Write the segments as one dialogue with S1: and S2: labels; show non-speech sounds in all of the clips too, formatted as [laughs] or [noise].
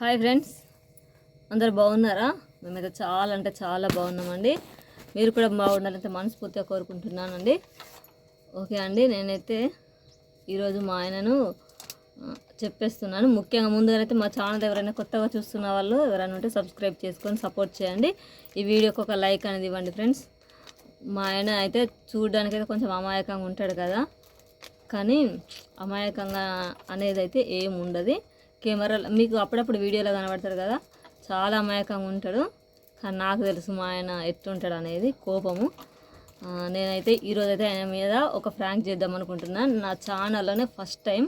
S1: Hi friends. అందరు బాగున్నారా? మేమైతే చాలా అంటే చాలా బాగున్నామండి. మీరు కూడా బాగుండాలంటే మనస్ఫూర్తిగా కోరుకుంటున్నానండి. ఓకే అండి నేనైతే ఈరోజు మా ఆయనను చెప్పేస్తున్నాను. ముఖ్యంగా ముందుగానైతే మా ఛానల్ ఎవరైనా కొత్తగా చూస్తున్న వాళ్ళు ఎవరైనా ఉంటే సబ్స్క్రైబ్ చేసుకొని సపోర్ట్ చేయండి. ఈ వీడియోకి ఒక లైక్ అనేది ఇవ్వండి ఫ్రెండ్స్. మా ఆయన అయితే చూడడానికి అయితే కొంచెం అమాయకంగా ఉంటాడు కదా. కానీ అమాయకంగా అనేది అయితే ఏముండదు. ఉండదు కెమెరా మీకు అప్పుడప్పుడు వీడియోలో కనబడతాడు కదా చాలా అమాయకంగా ఉంటాడు. కానీ నాకు తెలుసు మా ఆయన ఎట్టుంటాడు అనేది కోపము. నేనైతే ఈరోజు అయితే ఆయన మీద ఒక ఫ్రాంక్ చేద్దాం అనుకుంటున్నాను నా ఛానల్లోనే ఫస్ట్ టైం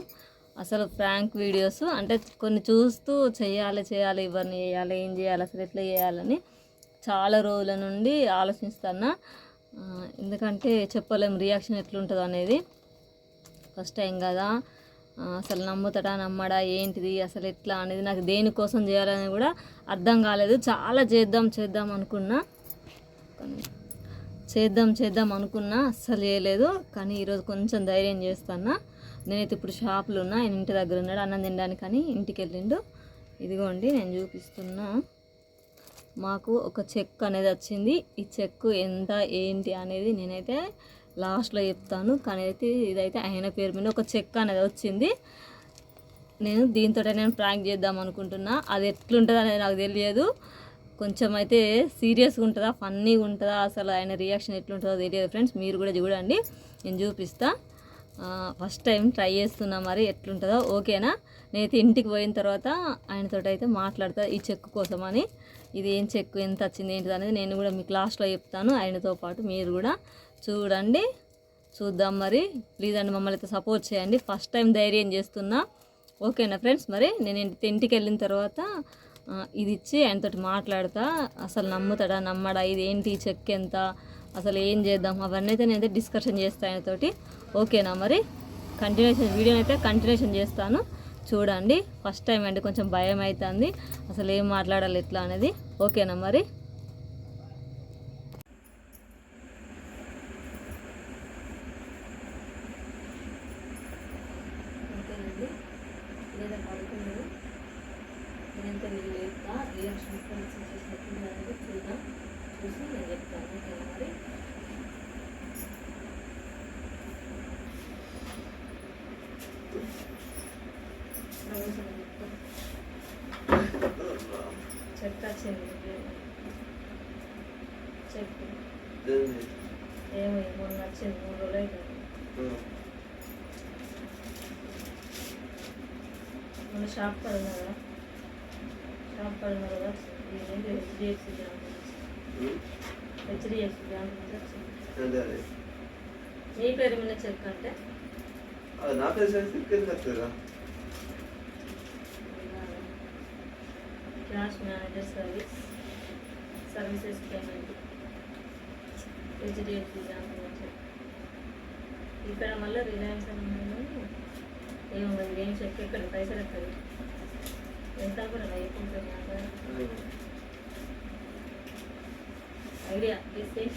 S1: అసలు ఫ్రాంక్ వీడియోస్ అంటే కొన్ని చూస్తూ చేయాలి చేయాలి ఇవన్నీ చేయాలి ఏం చేయాలి అసలు ఎట్లా చేయాలని చాలా రోజుల నుండి ఆలోచిస్తున్నా. ఎందుకంటే చెప్పలేం రియాక్షన్ ఎట్లుంటుందో అనేది ఫస్ట్ టైం కదా. అసలు నమ్ముతాడా నమ్మడా ఏంటిది అసలు ఎట్లా అనేది నాకు దేనికోసం చేయాలని కూడా అర్థం కాలేదు. చాలా చేద్దాం చేద్దాం అనుకున్నా. చేద్దాం చేద్దాం అనుకున్నా అస్సలు చేయలేదు. కానీ ఈరోజు కొంచెం ధైర్యం చేస్తానా నేనైతే ఇప్పుడు షాపులో ఉన్నా ఆయన ఇంటి దగ్గర ఉన్నాడు అన్నం తినడానికని ఇంటికి వెళ్ళిండు. ఇదిగోండి నేను చూపిస్తున్నా. మాకు ఒక చెక్ అనేది వచ్చింది. ఈ చెక్ ఎంత ఏంటి అనేది నేనైతే లాస్ట్లో చెప్తాను. కానీ అయితే ఇదైతే ఆయన పేరు మీద ఒక చెక్ అనేది వచ్చింది. నేను దీంతో నేను ప్రాంక్ చేద్దాం అనుకుంటున్నా. అది ఎట్లుంటుంది అనేది నాకు తెలియదు. కొంచెం అయితే సీరియస్గా ఉంటుందా ఫన్నీగా ఉంటుందా అసలు ఆయన రియాక్షన్ ఎట్లుంటుందో తెలియదు ఫ్రెండ్స్. మీరు కూడా చూడండి నేను చూపిస్తా. ఫస్ట్ టైం ట్రై చేస్తున్నా మరి ఎట్లుంటుందో. ఓకేనా? నేనైతే ఇంటికి పోయిన తర్వాత ఆయనతో అయితే మాట్లాడతా ఈ చెక్ కోసం అని ఇది ఏం చెక్ ఎంత వచ్చింది ఏంటిది అనేది నేను కూడా మీకు లాస్ట్లో చెప్తాను. ఆయనతో పాటు మీరు కూడా చూడండి చూద్దాం మరి. ప్లీజ్ అండి మమ్మల్ని అయితే సపోర్ట్ చేయండి. ఫస్ట్ టైం ధైర్యం చేస్తున్నా. ఓకేనా ఫ్రెండ్స్? మరి నేను ఇంటికి వెళ్ళిన తర్వాత ఇది ఇచ్చి ఆయనతోటి మాట్లాడతా. అసలు నమ్ముతాడా నమ్మడా ఇది ఏంటి చెక్ ఎంత? అసలు ఏం చేద్దాం? అవన్నీ అయితే నేనైతే డిస్కషన్ చేస్తాను ఆయనతోటి. ఓకేనా మరి? కంటిన్యూషన్ వీడియోని అయితే కంటిన్యూషన్ చేస్తాను. చూడండి ఫస్ట్ టైం అండి కొంచెం భయం అవుతుంది అసలు ఏం మాట్లాడాలి ఎట్లా అనేది. ఓకేనా మరి? అంతేనండి. లేదా పడుకున్నాడు నేనంతా నేను చెప్తా రియాక్షన్ చేసినట్టు అనేది చూద్దాం. చూసి నేను చెప్తాను ఓకేనా మరి ప్రవేశం చెప్తా చెల్లి చెప్పు ఏమో మొన్న వచ్చింది మూడు రోజులు అవుతుంది మన షాప్ కాడ ఉన్నా కదా షాప్ కాడ ఉన్నా కదా హెచ్డిఎఫ్సి బ్యాంక్ హెచ్డిఎఫ్సి బ్యాంక్ వచ్చింది. మీ పేరు మీద చెక్ అంటే?
S2: నా పేరు కదా
S1: cash manager service services payment HDFC bank ఇక్కడ మళ్ళీ రిలయన్స్ అని ఏముంది ఏం చెక్ ఎక్కడ పైసలు ఎక్కడ ఎంత కూడా అయిపోతుంది ఐడియా రూపాయలు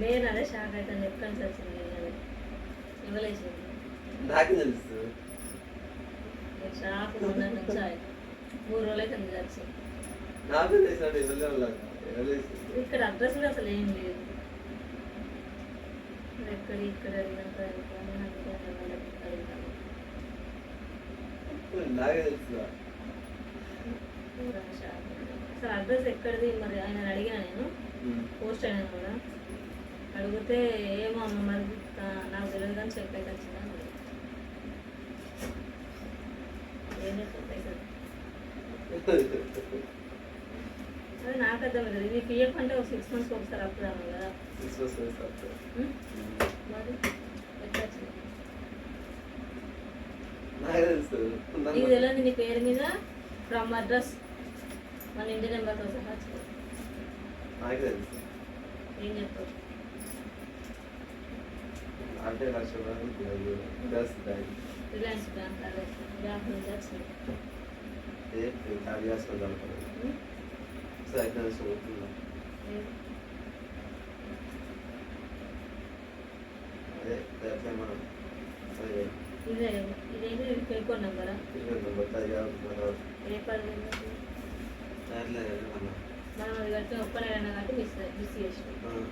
S1: నేను అదే షాక్ అవుతాను ఎక్కడి నుంచి వచ్చింది ఇవ్వలేసింది
S2: నాకే తెలుసు.
S1: మూడు
S2: నాకే
S1: ఇక్కడ అడ్రస్ కూడా అసలు ఏం లేదు. ఎక్కడ ఇక్కడ. అసలు అడ్రస్ ఎక్కడిది? మరి ఆయన అడిగిన నేను. పోస్ట్ అయినా కూడా. అడిగితే ఏమో అమ్మ మరి నాకు తెలియదు కానీ చెక్ అయితే వచ్చిందా అన్నాడు. ఏం చెప్తాను పైసలు అది నాకు అర్థం లేదు ఇది పిఎఫ్ అంటే ఒక సిక్స్ మంత్స్కి ఒకసారి అప్పుడు అన్నాను కదా మరి ఎట్లా వచ్చింది తెలియదు. నీ పేరు మీద ఫ్రమ్ అడ్రస్ మన ఇంటి నెంబర్తో సహా వచ్చింది
S2: తెలుసు
S1: ఏం చెప్తావు
S2: అంటే లక్ష
S1: రిలయన్స్ అదే బ్యాంక్ నుంచి
S2: అదే
S1: ఇదే ఇదేంటి ఇది పెట్టుకోండి నంబరా
S2: ఇరవై నెంబర్ పదిగా మనం
S1: అది కట్టి ఒక్క నెల కట్టి మిస్ మిస్ చేసినాం.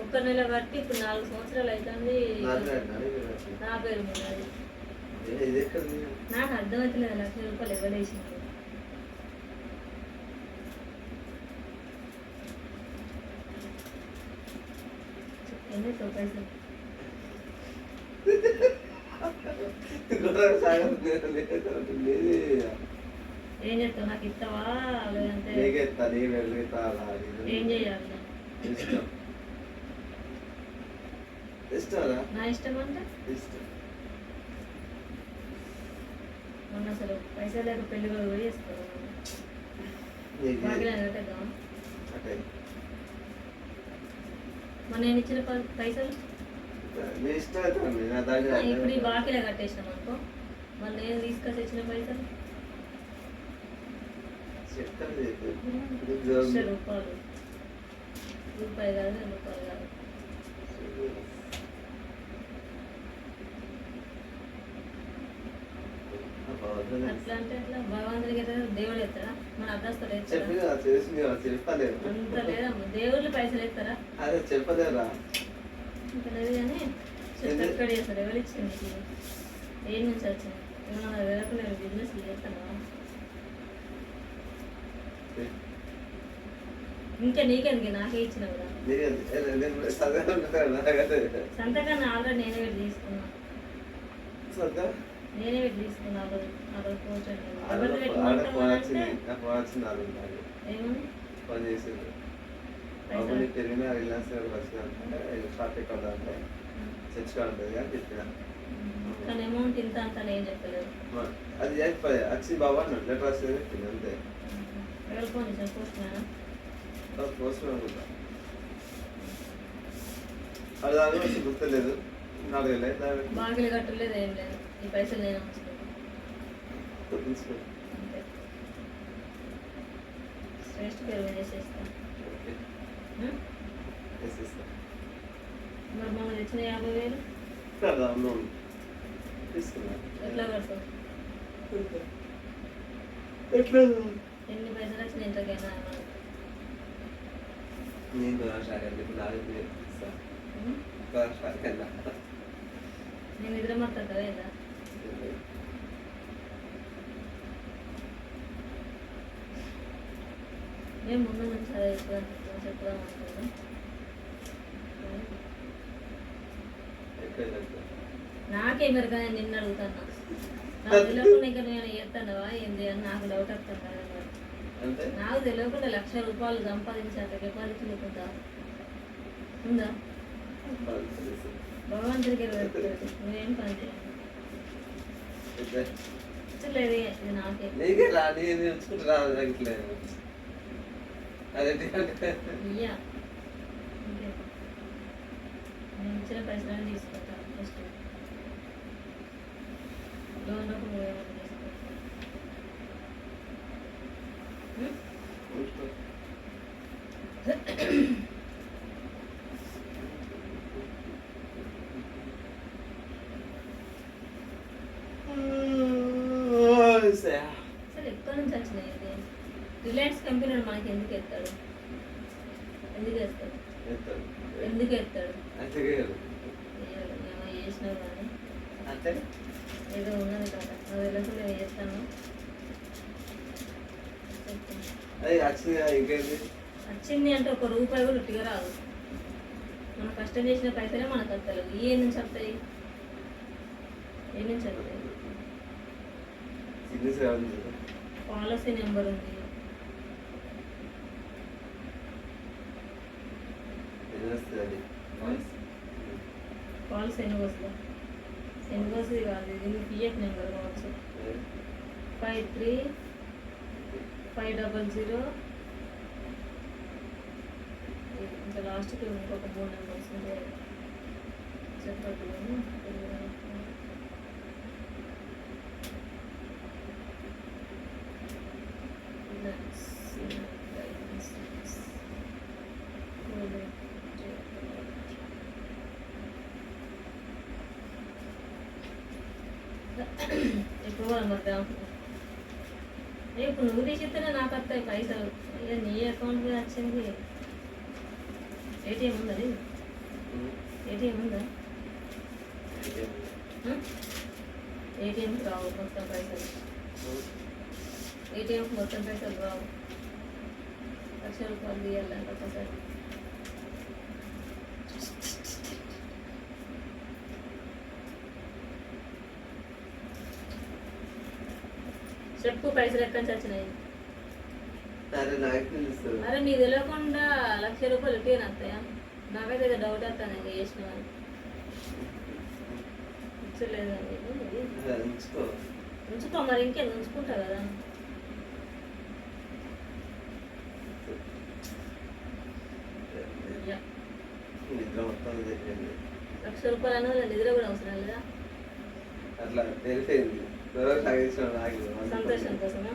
S1: ఒక్క నెల కట్టి ఇప్పుడు నాలుగు సంవత్సరాలు అవుతుంది. నా పేరు మీద అది. నాకు అర్థమవుతలేదు లక్ష రూపాయలు ఎవరేసింది పైసలు. ఏం చేస్తావు నాకు ఇస్తావా లేదంటే. ఏం చేయాలి
S2: ఇష్టం.
S1: నా ఇష్టం అంటే?
S2: ఇష్టం.
S1: మొన్న అసలు పైసలు లేక పెళ్ళి కూడా పోయి మొన్న నేను ఇచ్చిన ప- పైసలు? ఇప్పుడు ఈ బాకీలో కట్టేసినాం అనుకో. మళ్ళీ నేను తీసుకొచ్చి ఇచ్చిన పైసలు? రూపాయలు. రూపాయి కాదు రెండు రూపాయలు కాదు అట్లా అంటే అట్లా భగవంతుడికి దేవుడు ఎత్తారా మన అడ్రస్తో
S2: చెప్పలేదు.
S1: అంత లేదమ్మా. దేవుళ్ళు పైసలు ఎత్తారా
S2: అదే చెప్పలేరా
S1: ఇంకా లేదు కానీ చెప్పాడు చేస్తాడు. ఎవరు ఇచ్చింది? ఏం నుంచి వచ్చింది? ఏమన్నా వేరకు నేను బిజినెస్ చేస్తాను ఇంకా నీకెందుకు నాకే ఇచ్చిన సంతకాన్ని ఆల్రెడీ నేనే పెట్టి తీసుకున్నా. నేనే పెట్టి తీసుకున్నా ఆ రోజు ఆ రోజు కూర్చొని
S2: ఆడ
S1: ఎవరిని
S2: ఆడ
S1: పెట్టుకుంటావు
S2: ఫోన్
S1: అంటే?
S2: వచ్చింది నా ఫోన్ వచ్చింది ఆడ ఉంది.
S1: ఏమని?
S2: ఫోన్ చేసింది బాబు
S1: పైసలు.
S2: నీకు పెరిగిన రిలయన్స్ వచ్చిందంటే షాప్ ఎక్కడ అంటే చర్చిగా ఉంటుంది అని చెప్పిన
S1: కానీ అమౌంట్ ఇంత అంత నేను చెప్పలేదు.
S2: అది చెప్పలేదు వచ్చి బాబా అన్నాడు. లెటర్ రాసేది అంతే.
S1: ఎవరు ఫోన్ పోస్ట్
S2: అనుకుంటా అది దాని వచ్చి గుర్తులేదు
S1: కట్టలేదు ఏం లేదు ఈ పైసలు నేను
S2: తీసుకో.
S1: శ్రేష్ఠ పేరు చేసేస్తాను. మరి మనం తెచ్చిన యాభై వేలు. ఎట్లా కడతావు ఎన్ని పైసలు వచ్చిన ఇంతకైనా
S2: నేను రాశాను ఇప్పుడు నాలుగు ఇస్తా. రాశాను కన్నా.
S1: నేను నిద్ర మాట్లాడతా లేదా? మేము ముందు నుంచి అదే చెప్దాం చెప్దాం అనుకున్నాం? నాకే మరి కానీ నిన్ను అడుగుతాను. నాకు [laughs] తెలియకుండా ఇంకా నేను చేస్తానవా ఏంది అని నాకు డౌట్ వస్తాను కదా నాకు తెలియకుండా లక్ష రూపాయలు సంపాదించేంత కెపాసిటీ ఉందా?
S2: తెలుసు.
S1: భగవంతుడికి నువ్వేం పని చేయాలి
S2: అయితే
S1: లేదు ఇది నాకే.
S2: నేను
S1: ఇయ్యా. ఇచ్చిన పైసలు తీసుకుంటా ఫస్ట్. లోన్ నువ్వేమన్నా తీసుకో ఉం? అసలు ఎక్కడి నుంచి వచ్చినాయి ఇది రిలయన్స్ కంపెనీ వాడు మనకి ఎందుకు ఎత్తాడు. ఎందుకు ఎత్తాడు ఎందుకు ఎత్తాడు ఏమో చేసినావు కానీ ఏదో ఉన్నది కదా. నాకు తెలియదు నేను చేస్తాను.
S2: వచ్చింది
S1: అంటే ఒక రూపాయి కూడా ఉట్టిగా రాదు. మనం కష్టం చేసిన పైసలే మనకు వస్తలేవు ఏ నుంచి వస్తాయి? ఏ నుంచి వస్తాయి? పాలసీ నెంబర్ ఉంది
S2: ఎన్ని వస్తుంది అది
S1: వస్తుంది ఎన్ని వస్తుంది కాదు ఇది పిఎఫ్ నెంబర్ కావచ్చు five three five double zero ఇంకా లాస్ట్కి ఇంకొక మూడు నెంబర్స్ ఉంటే చెప్పట్లేదు ఇప్పుడు నువ్వు తీసిస్తేనే నాకు వస్తాయి పైసలు. ఇక నీ అకౌంట్ మీద వచ్చింది. ఏటీఎం ఉందా? ఏటీఎం ఉందా? ఏటీఎం రావు మొత్తం పైసలు. ఏటీఎం మొత్తం పైసలు రావు. లక్ష రూపాయలు తీయాలంటే ఒకసారి. చెప్పు పైసలు ఎక్కడి నుంచి వచ్చినాయి?
S2: అరే నాకు
S1: నీకు తెలియకుండా లక్ష రూపాయలు ఎట్టిన వస్తాయా? నాకైతే ఏదో డౌట్ వస్తాను ఇంకా చేసిన వాళ్ళు. నీకు?
S2: ఉంచుకో.
S1: మరి ఇంకేం ఉంచుకుంటా కదా. లక్ష రూపాయలు అన్న నిద్ర కూడా అవసరం లేదా?
S2: అట్లా తెలిసింది నాకు
S1: సంతోషం కోసమా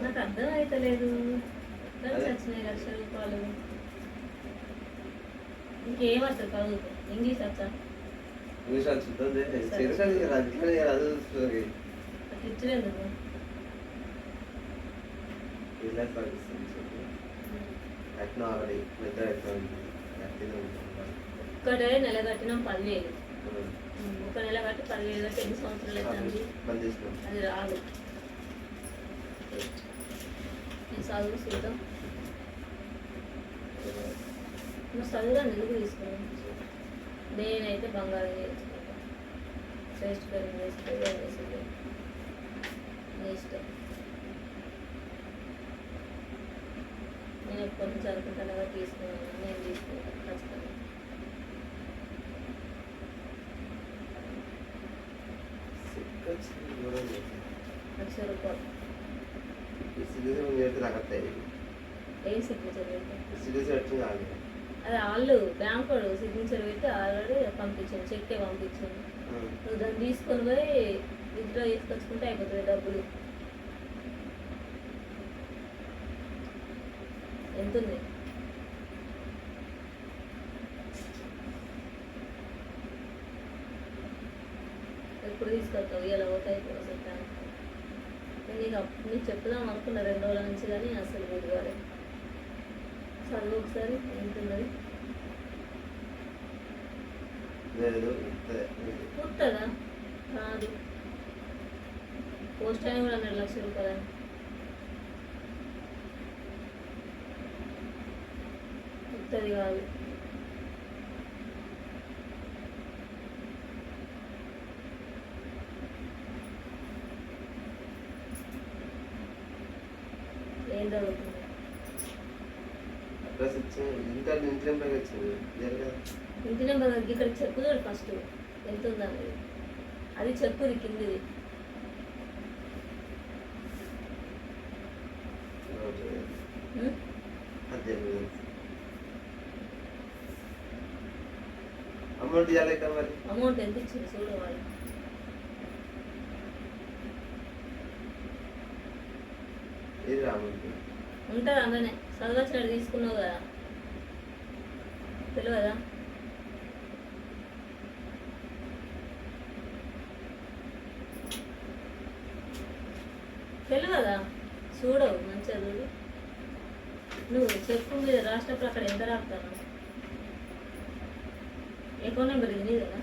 S1: నాకు అర్థం అవుతలేదు వచ్చినాయి లక్ష రూపాయలు ఇంకేం వస్తుంది చదువుకో ఇంగ్లీష్ వచ్చా
S2: ఇంగ్లీష్ అట్లా
S1: ఇచ్చలేదు
S2: ఇలా
S1: ఒక్కటే నెల కట్టినాం పదివేలు ఒక నెల కట్టి పదివేలు ఎన్ని సంవత్సరాలు అవుతుంది. అది రాదు. నేను చదువు చూద్దాం నువ్వు చదువుగా నిలుగు తీసుకున్నాను నేనైతే బంగారం చేసుకుంటాను శ్రేష్ఠ వేసుకుంటే నీ ఇష్టం. నేను ఎప్పటి నుంచి అనుకుంటాను తీసుకున్నాను. నేను తీసుకుంటాను ఖచ్చితంగా. లక్ష రూపాయలు ఏం సిగ్నేచర్ అది వాళ్ళు బ్యాంక్ వాడు సిగ్నేచర్ పెట్టి ఆల్రెడీ పంపించాను చెక్కే పంపించాను నువ్వు దాన్ని తీసుకొని పోయి విత్డ్రా చేసుకొచ్చుకుంటే అయిపోతుంది డబ్బులు ఎంత ఉంది ఎప్పుడు తీసుకొస్తావు ఇలా పోతాయి ఇప్పుడు నేను నీకు చెప్దాం అనుకున్నా రెండు రోజుల నుంచి కానీ అసలు వీలు కాలేదు చదువు ఒకసారి
S2: లేదు
S1: పుట్టదా కాదు. పోస్ట్ అయినా కూడా అన్నాడు లక్ష రూపాయలు. పుట్టది కాదు. ఏం
S2: అడ్రస్ ఇంకా లేదు కదా
S1: ఇంటి నెంబర్ ఇక్కడ చెప్పు చూడు ఫస్ట్ ఎంత ఉందన్నది అది. చెప్పుది కిందిది.
S2: అమౌంట్ ఇవ్వాలి
S1: అమౌంట్ ఎంత ఇచ్చింది చూడు వాళ్ళు
S2: ఇది అమౌంట్
S1: ఉంటుంది అందులోనే చదవచ్చినట్టు తీసుకున్నావు కదా. తెలియదా తెలియదా చూడవు మంచిగా చదువు నువ్వు చెప్పు మీద రాసినప్పుడు అక్కడ ఎంత రాస్తాను అకౌంట్ నెంబర్ ఇది నీదేనా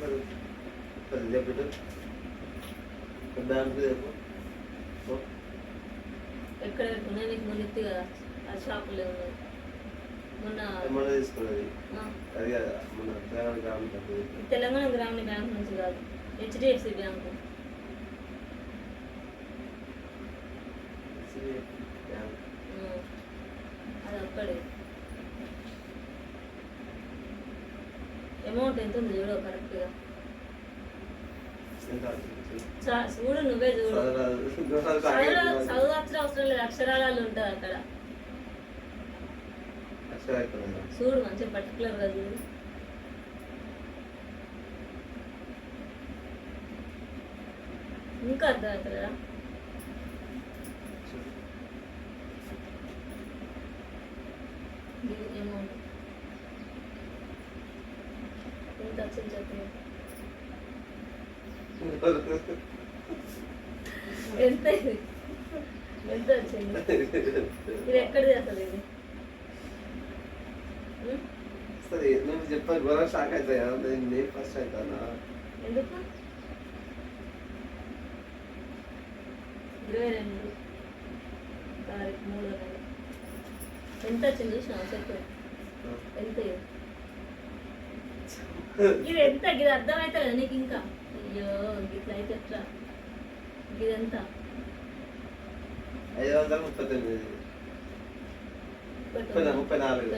S2: మరి పది చెప్పు బ్యాంకు చెప్పు
S1: ఎక్కడ పెట్టుకున్నా నీకు మొన్న ఇత్తి కదా. ఆ షాపులో ఉన్నది. మొన్న
S2: ఏమన్నా తీసుకున్నది?
S1: ఆ,
S2: అది కదా? మన తెలంగాణ
S1: గ్రామీణ బ్యాంక్ నుంచి కాదు. HDFC bank. అది అక్కడే అమౌంట్ ఎంత ఉంది? చూడు కరెక్ట్గా చూడు నువ్వే చూడు. చదువు చదువు అవసరం లేదు. అక్షరాలు ఉంటుంది అక్కడ. చూడు మంచిగా పర్టికులర్గా చూడు. ఇంకా అర్థం అవుతుందా ఇది అమౌంట్ ఎంత వచ్చింది చెప్పు ఎంత ఇది ఎంత వచ్చింది ఇది ఎక్కడిది అసలు ఇది ఉం?
S2: సరే షాక్ అవుతాయా. నేను ఫస్ట్ అవుతానా?
S1: ఎందుకు? ఇరవై రెండు తారీఖు మూడో నెల. ఎంత వచ్చింది చూసినావా? చెప్పు. ఎంత ఇది? ఎంత? ఇది అర్థమవుతుంది నీకు ఇంకా? అయ్యో ఇట్లా అయితే ఎట్లా? ఇది ఎంత?
S2: ఐదు వందల ముప్పై తొమ్మిది. ముప్పై నాలుగు.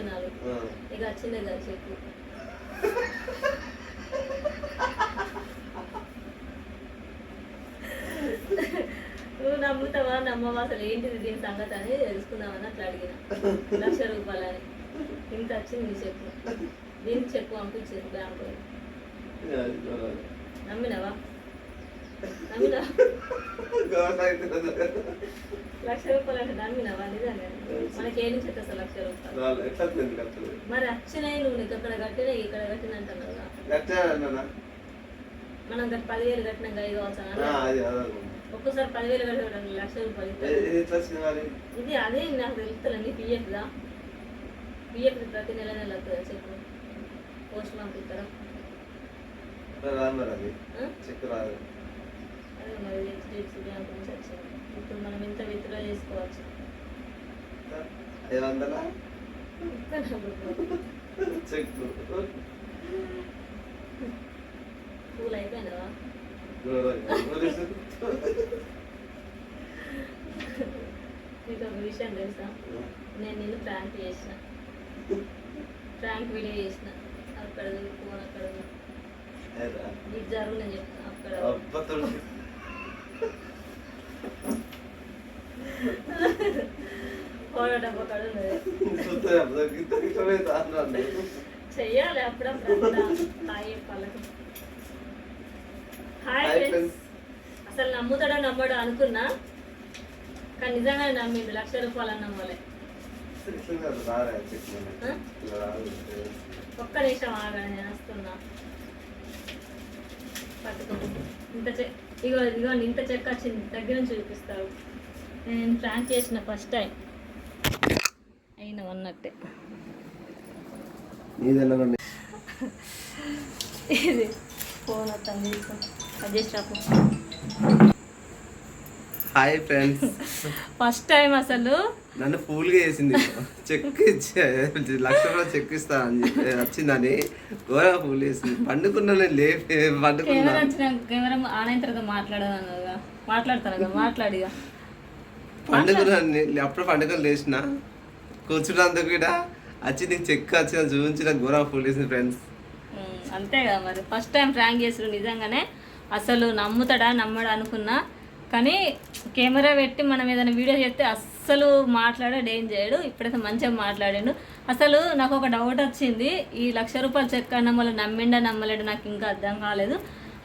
S1: ఇక వచ్చిందే కదా చెప్పు నువ్వు నమ్ముతావా నమ్మవా అసలు ఏంటిది దీని సంగతి అని తెలుసుకుందామని అట్లా అడిగిన. లక్ష రూపాయలని ఇంత వచ్చింది నీ చెప్పు. దీనికి చెప్పు పంపించింది బ్యాంకు. నమ్మినవా? నమ్మినవా. లక్ష రూపాయలు అంటే నమ్మినవా? నిజంగా? మనకి ఏ వస్తుంది అసలు లక్ష రూపాయలు? మరి వచ్చినాయి నువ్వు నీకు అక్కడ కట్టినా ఇక్కడ కట్టిన అంటున్నావు కదా. మనం పదివేలు కట్టినాం
S2: అది అదే.
S1: ఒక్కసారి పదివేలు కట్టడం లక్ష రూపాయలు.
S2: ఇది
S1: అదే నాకు తెలుస్తుంది పిఎఫ్ దా. పిఎఫ్ ప్రతి నెల నెల చెప్పు పోస్ట్
S2: రాదు మరి అది.
S1: మరి హెచ్డిఎఫ్సి బ్యాంక్ నుంచి వచ్చింది. ఇప్పుడు మనం ఇంత విత్డ్రా చేసుకోవచ్చు. [laughs] కూల్ అయిపోయినావా నీకు ఒక విషయం తెలుసా? నేను నిన్ను ప్రాంక్ చేసిన. ప్రాంక్ వీడియో చేసిన. అక్కడ ఫోన్ అక్కడ. ఇది జరుగు నేను చెప్తాను అక్కడ. చెయ్యాలి అప్పుడప్పుడు హాయ్ ఫ్రెండ్స్. అసలు నమ్ముతాడో నమ్మడో అనుకున్నా కానీ నిజంగానే నమ్మిండు. లక్ష రూపాయలు
S2: రాదు.
S1: ఒక్క నిమిషం ఆగండి నేను వస్తున్నా. పట్టుకో. ఇంత చె ఇగో ఇగో ఇంత చెక్ వచ్చింది. దగ్గర నుంచి చూపిస్తారు నేను ప్రాంక్ చేసిన ఫస్ట్ టైం. అయిన అన్నట్టే. ఇది. ఫోన్ వస్తాను తీసుకుంటా అడ్జస్ట్ రాపు
S2: హాయ్ ఫ్రెండ్స్
S1: ఫస్ట్ టైం అసలు?
S2: నన్ను ఫూల్గా చేసింది. చెక్ ఇచ్చే లక్ష రూపాయలు చెక్ ఇస్తా అని చెప్పి వచ్చిందని ఘోరంగా ఫూల్ చేసింది. పండుకున్నా నేను పండుకున్నా.
S1: కెమెరా ఆన్ అయిన తర్వాత మాట్లాడదాను కదా మాట్లాడతాను కదా మాట్లాడిగా
S2: పండుకున్నా నేను అప్పుడు పండుగలు లేచిన కూర్చున్నందుకు కూడా వచ్చి నీకు చెక్ వచ్చిన చూపించిన ఘోరంగా ఫూల్ చేసింది ఫ్రెండ్స్
S1: అంతే కదా మరి. ఫస్ట్ టైం ప్రాంక్ చేసారు నిజంగానే. అసలు నమ్ముతాడా నమ్మడా అనుకున్నా. కానీ కెమెరా పెట్టి మనం ఏదైనా వీడియో చేస్తే అస్సలు మాట్లాడాడు ఏం చేయడు ఇప్పుడైతే మంచిగా మాట్లాడాడు. అసలు నాకు ఒక డౌట్ వచ్చింది. ఈ లక్ష రూపాయలు చెక్ అన్న వల్ల నమ్మిండా నమ్మలేడు నాకు ఇంకా అర్థం కాలేదు.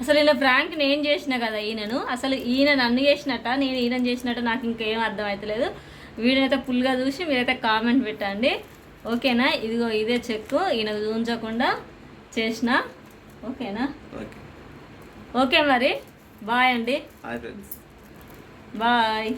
S1: అసలు ఇలా ప్రాంక్ నేను చేసిన కదా ఈయనను. అసలు ఈయన నన్ను చేసినట్ట నేను ఈయన చేసినట్ట నాకు ఇంకేం అర్థం అవుతలేదు వీడియో అయితే ఫుల్గా చూసి మీరైతే కామెంట్ పెట్టండి. ఓకేనా? ఇదిగో ఇదే చెక్ ఈయనకు చూపించకుండా చేసిన. ఓకేనా?
S2: ఓకే.
S1: ఓకే మరి. బాయ్ అండి.
S2: Hi friends
S1: bye